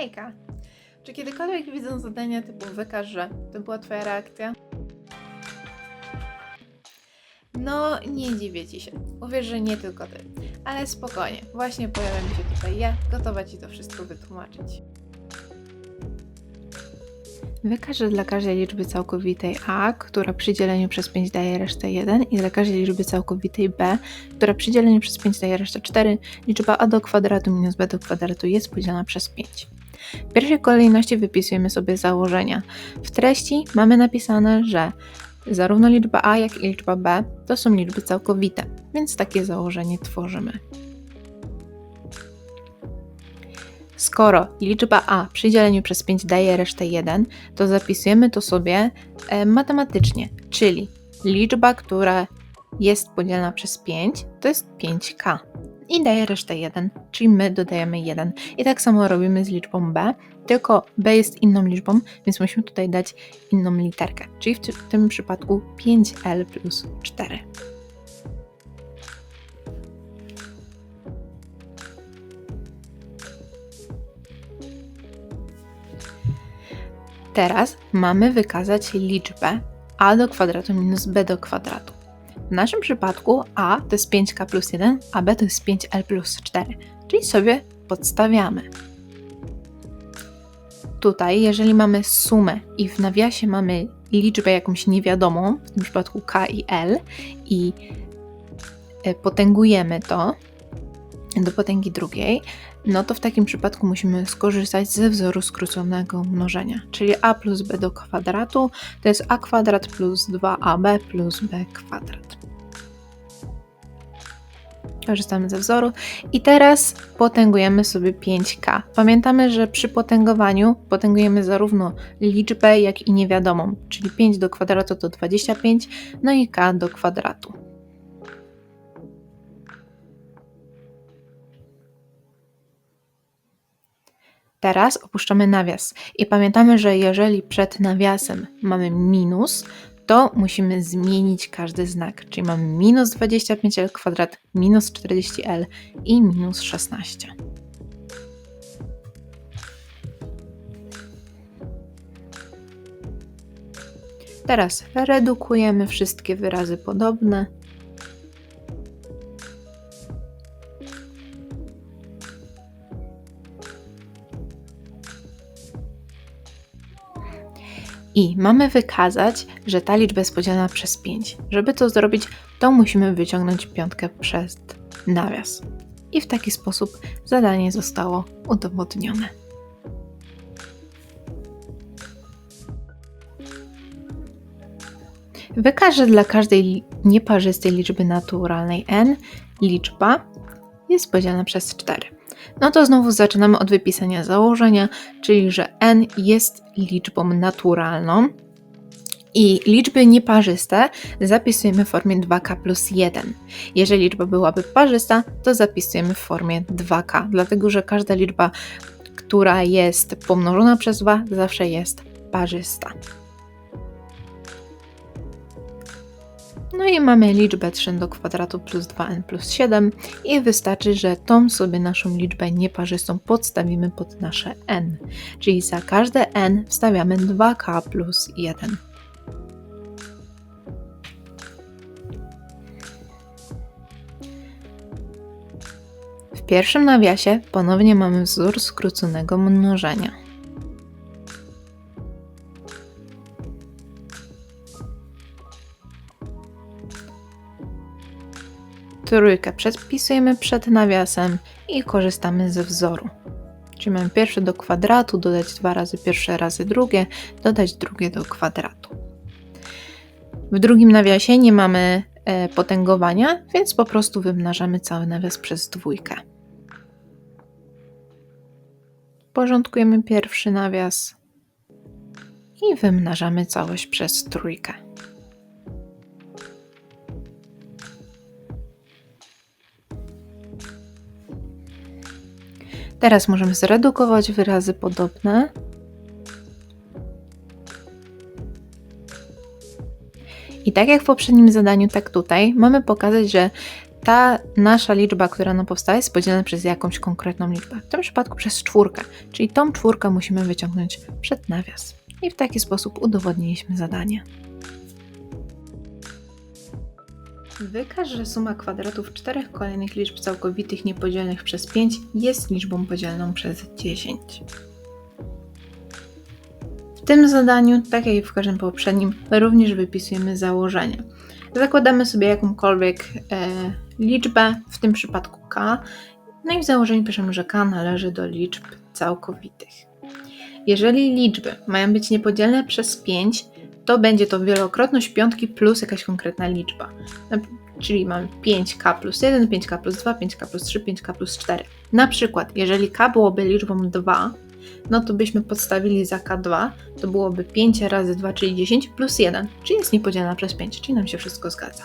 Hejka! Czy kiedykolwiek widząc zadania typu wykaż, że to była Twoja reakcja? No, nie dziwię Ci się. Uwierz, że nie tylko Ty. Ale spokojnie, właśnie pojawiam się tutaj ja, gotowa Ci to wszystko wytłumaczyć. Wykaż, że dla każdej liczby całkowitej a, która przy dzieleniu przez 5 daje resztę 1 i dla każdej liczby całkowitej b, która przy dzieleniu przez 5 daje resztę 4, liczba a do kwadratu minus b do kwadratu jest podzielona przez 5. W pierwszej kolejności wypisujemy sobie założenia. W treści mamy napisane, że zarówno liczba a, jak i liczba b to są liczby całkowite, więc takie założenie tworzymy. Skoro liczba a przy dzieleniu przez 5 daje resztę 1, to zapisujemy to sobie e, matematycznie, czyli liczba, która jest podzielona przez 5, to jest 5k i daje resztę 1, czyli my dodajemy 1. I tak samo robimy z liczbą b, tylko b jest inną liczbą, więc musimy tutaj dać inną literkę, czyli w, ty- w tym przypadku 5l plus 4. Teraz mamy wykazać liczbę a do kwadratu minus b do kwadratu. W naszym przypadku a to jest 5k plus 1, a b to jest 5l plus 4, czyli sobie podstawiamy. Tutaj, jeżeli mamy sumę i w nawiasie mamy liczbę jakąś niewiadomą, w tym przypadku k i l, i e, potęgujemy to do potęgi drugiej, no to w takim przypadku musimy skorzystać ze wzoru skróconego mnożenia, czyli a plus b do kwadratu to jest a kwadrat plus 2ab plus b kwadrat. Korzystamy ze wzoru i teraz potęgujemy sobie 5k. Pamiętamy, że przy potęgowaniu potęgujemy zarówno liczbę, jak i niewiadomą, czyli 5 do kwadratu to 25, no i k do kwadratu. Teraz opuszczamy nawias i pamiętamy, że jeżeli przed nawiasem mamy minus, to musimy zmienić każdy znak, czyli mamy minus 25l kwadrat, minus 40l i minus 16. Teraz redukujemy wszystkie wyrazy podobne. I mamy wykazać, że ta liczba jest podzielona przez 5. Żeby to zrobić, to musimy wyciągnąć piątkę przez nawias. I w taki sposób zadanie zostało udowodnione. Wykaż, że dla każdej nieparzystej liczby naturalnej n liczba jest podzielona przez 4. No to znowu zaczynamy od wypisania założenia, czyli że n jest liczbą naturalną i liczby nieparzyste zapisujemy w formie 2k plus 1. Jeżeli liczba byłaby parzysta, to zapisujemy w formie 2k, dlatego że każda liczba, która jest pomnożona przez 2, zawsze jest parzysta. No i mamy liczbę 3 do kwadratu plus 2n plus 7 i wystarczy, że tą sobie naszą liczbę nieparzystą podstawimy pod nasze n. Czyli za każde n wstawiamy 2k plus 1. W pierwszym nawiasie ponownie mamy wzór skróconego mnożenia. Trójkę przedpisujemy przed nawiasem i korzystamy ze wzoru. Czyli mamy pierwsze do kwadratu, dodać dwa razy pierwsze razy drugie, dodać drugie do kwadratu. W drugim nawiasie nie mamy e, potęgowania, więc po prostu wymnażamy cały nawias przez dwójkę. Porządkujemy pierwszy nawias i wymnażamy całość przez trójkę. Teraz możemy zredukować wyrazy podobne. I tak jak w poprzednim zadaniu, tak tutaj mamy pokazać, że ta nasza liczba, która nam powstaje, jest podzielona przez jakąś konkretną liczbę. W tym przypadku przez czwórkę, czyli tą czwórkę musimy wyciągnąć przed nawias. I w taki sposób udowodniliśmy zadanie. Wykaż, że suma kwadratów czterech kolejnych liczb całkowitych niepodzielnych przez 5 jest liczbą podzielną przez 10. W tym zadaniu, tak jak i w każdym poprzednim, również wypisujemy założenie. Zakładamy sobie jakąkolwiek e, liczbę, w tym przypadku k, no i w założeniu piszemy, że k należy do liczb całkowitych. Jeżeli liczby mają być niepodzielne przez 5, to będzie to wielokrotność piątki plus jakaś konkretna liczba. Czyli mamy 5k plus 1, 5k plus 2, 5k plus 3, 5k plus 4. Na przykład, jeżeli k byłoby liczbą 2, no to byśmy podstawili za k2, to byłoby 5 razy 2, czyli 10, plus 1, czyli jest niepodzielna przez 5, czyli nam się wszystko zgadza.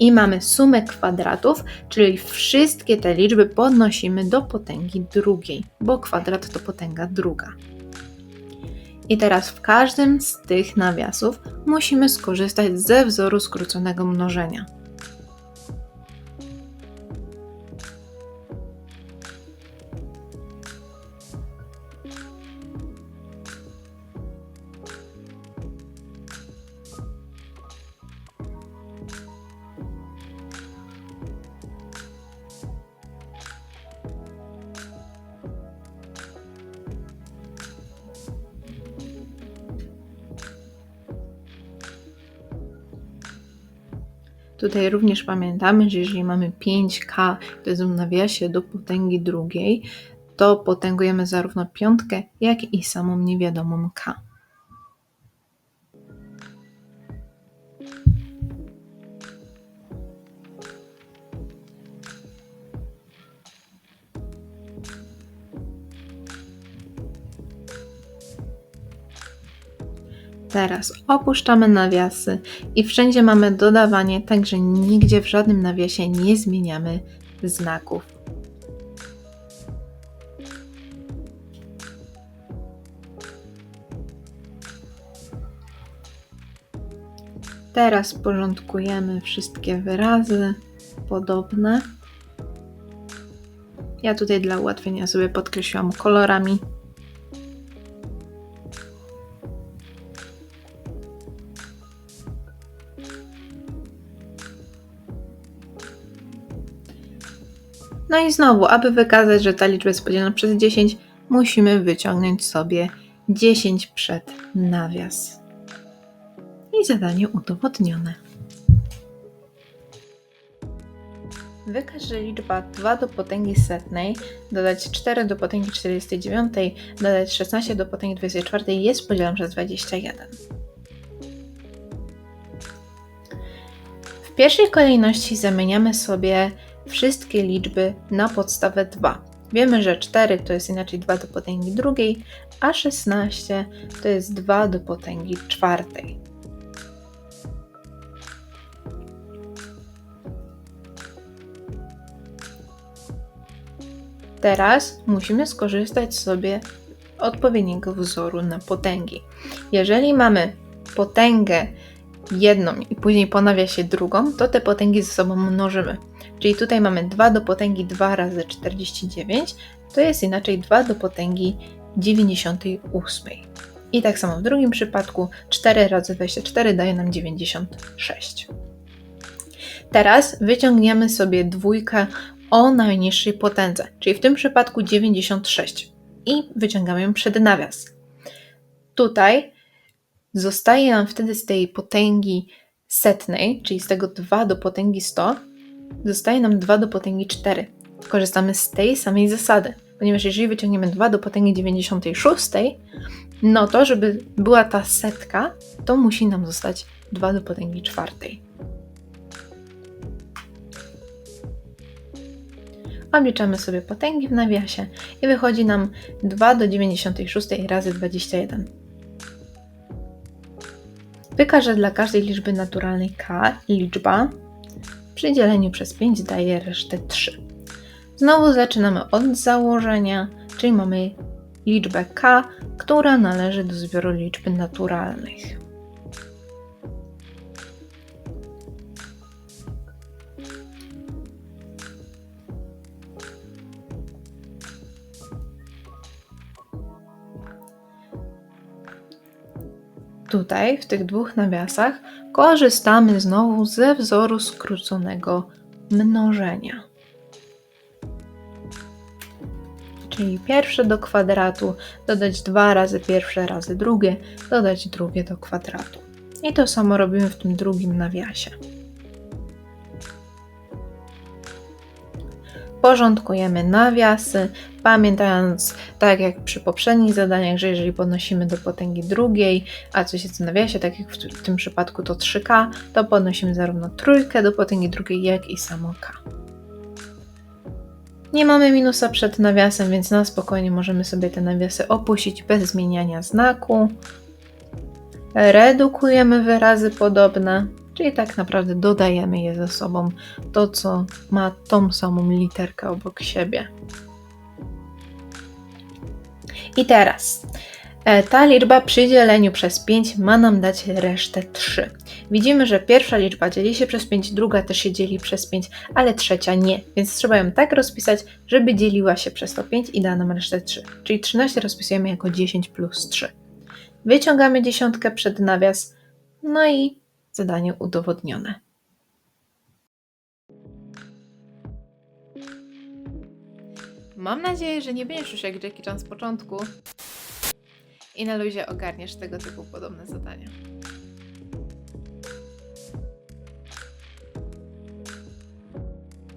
I mamy sumę kwadratów, czyli wszystkie te liczby podnosimy do potęgi drugiej, bo kwadrat to potęga druga. I teraz w każdym z tych nawiasów musimy skorzystać ze wzoru skróconego mnożenia. Tutaj również pamiętamy, że jeżeli mamy 5k, to jest w nawiasie do potęgi drugiej, to potęgujemy zarówno piątkę, jak i samą niewiadomą k. Teraz opuszczamy nawiasy i wszędzie mamy dodawanie, także nigdzie w żadnym nawiasie nie zmieniamy znaków. Teraz porządkujemy wszystkie wyrazy podobne. Ja tutaj dla ułatwienia sobie podkreśliłam kolorami No i znowu, aby wykazać, że ta liczba jest podzielona przez 10, musimy wyciągnąć sobie 10 przed nawias. I zadanie udowodnione. Wykaż, że liczba 2 do potęgi setnej dodać 4 do potęgi 49 dodać 16 do potęgi 24 jest podzielona przez 21. W pierwszej kolejności zamieniamy sobie wszystkie liczby na podstawę 2. Wiemy, że 4 to jest inaczej 2 do potęgi drugiej, a 16 to jest 2 do potęgi czwartej. Teraz musimy skorzystać sobie odpowiedniego wzoru na potęgi. Jeżeli mamy potęgę jedną i później ponawia się drugą, to te potęgi ze sobą mnożymy. Czyli tutaj mamy 2 do potęgi 2 razy 49, to jest inaczej 2 do potęgi 98. I tak samo w drugim przypadku 4 razy 24 daje nam 96. Teraz wyciągniemy sobie dwójkę o najniższej potędze, czyli w tym przypadku 96 i wyciągamy ją przed nawias. Tutaj zostaje nam wtedy z tej potęgi setnej, czyli z tego 2 do potęgi 100, zostaje nam 2 do potęgi 4. Korzystamy z tej samej zasady, ponieważ jeżeli wyciągniemy 2 do potęgi 96, no to żeby była ta setka, to musi nam zostać 2 do potęgi 4. Obliczamy sobie potęgi w nawiasie i wychodzi nam 2 do 96 razy 21. Wykażę dla każdej liczby naturalnej k liczba przy dzieleniu przez 5 daje resztę 3. Znowu zaczynamy od założenia, czyli mamy liczbę k, która należy do zbioru liczb naturalnych. Tutaj, w tych dwóch nawiasach, korzystamy znowu ze wzoru skróconego mnożenia. Czyli pierwsze do kwadratu, dodać dwa razy pierwsze razy drugie, dodać drugie do kwadratu. I to samo robimy w tym drugim nawiasie. Porządkujemy nawiasy, pamiętając, tak jak przy poprzednich zadaniach, że jeżeli podnosimy do potęgi drugiej, a coś jest w nawiasie, tak jak w tym przypadku to 3k, to podnosimy zarówno trójkę do potęgi drugiej, jak i samo k. Nie mamy minusa przed nawiasem, więc na spokojnie możemy sobie te nawiasy opuścić bez zmieniania znaku. Redukujemy wyrazy podobne, czyli tak naprawdę dodajemy je ze sobą, to co ma tą samą literkę obok siebie. I teraz e, ta liczba przy dzieleniu przez 5 ma nam dać resztę 3. Widzimy, że pierwsza liczba dzieli się przez 5, druga też się dzieli przez 5, ale trzecia nie, więc trzeba ją tak rozpisać, żeby dzieliła się przez to 5 i da nam resztę 3. Czyli 13 rozpisujemy jako 10 plus 3. Wyciągamy dziesiątkę przed nawias, no i zadanie udowodnione. Mam nadzieję, że nie będziesz już jak Jackie Chan z początku i na luzie ogarniesz tego typu podobne zadania.